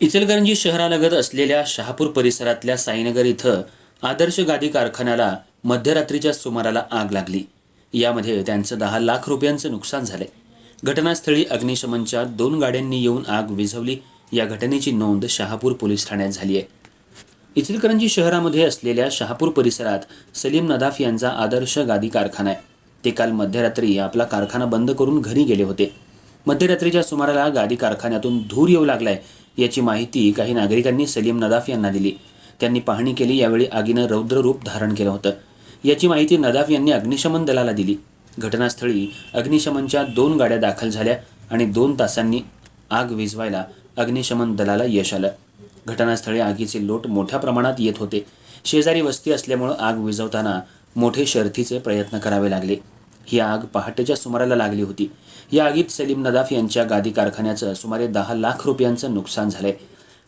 इचलकरंजी शहरालगत असलेल्या शहापूर परिसरातल्या साईनगर इथं आदर्श गादी कारखान्याला मध्यरात्रीच्या सुमाराला आग लागली. यामध्ये त्यांचं दहा लाख रुपयांचं नुकसान झालंय. घटनास्थळी अग्निशमनच्या दोन गाड्यांनी येऊन आग विझवली. या घटनेची नोंद शहापूर पोलीस ठाण्यात झाली आहे. इचलकरंजी शहरामध्ये असलेल्या शहापूर परिसरात सलीम नदाफ यांचा आदर्श गादी कारखाना आहे. ते काल मध्यरात्री आपला कारखाना बंद करून घरी गेले होते. मध्यरात्रीच्या सुमाराला गादी कारखान्यातून धूर येऊ लागलाय. याची माहिती काही नागरिकांनी सलीम नदाफ यांना दिली. त्यांनी पाहणी केली यावेळी आगीनं रौद्र रूप धारण केलं होतं. याची माहिती नदाफ यांनी अग्निशमन दलाला दिली. घटनास्थळी अग्निशमनच्या दोन गाड्या दाखल झाल्या आणि दोन तासांनी आग विझवायला अग्निशमन दलाला यश आलं. घटनास्थळी आगीचे लोट मोठ्या प्रमाणात येत होते. शेजारी वस्ती असल्यामुळं आग विझवताना मोठे शर्थीचे प्रयत्न करावे लागले. ही आग पहाटेच्या सुमाराला लागली होती. या आगीत सलीम नदाफ यांच्या गादी कारखान्याचं सुमारे दहा लाख रुपयांचं नुकसान झालंय.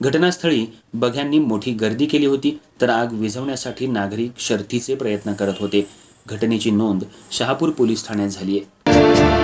घटनास्थळी बघ्यांनी मोठी गर्दी केली होती तर आग विझवण्यासाठी नागरिक शर्थीचे प्रयत्न करत होते. घटनेची नोंद शहापूर पोलीस ठाण्यात झाली आहे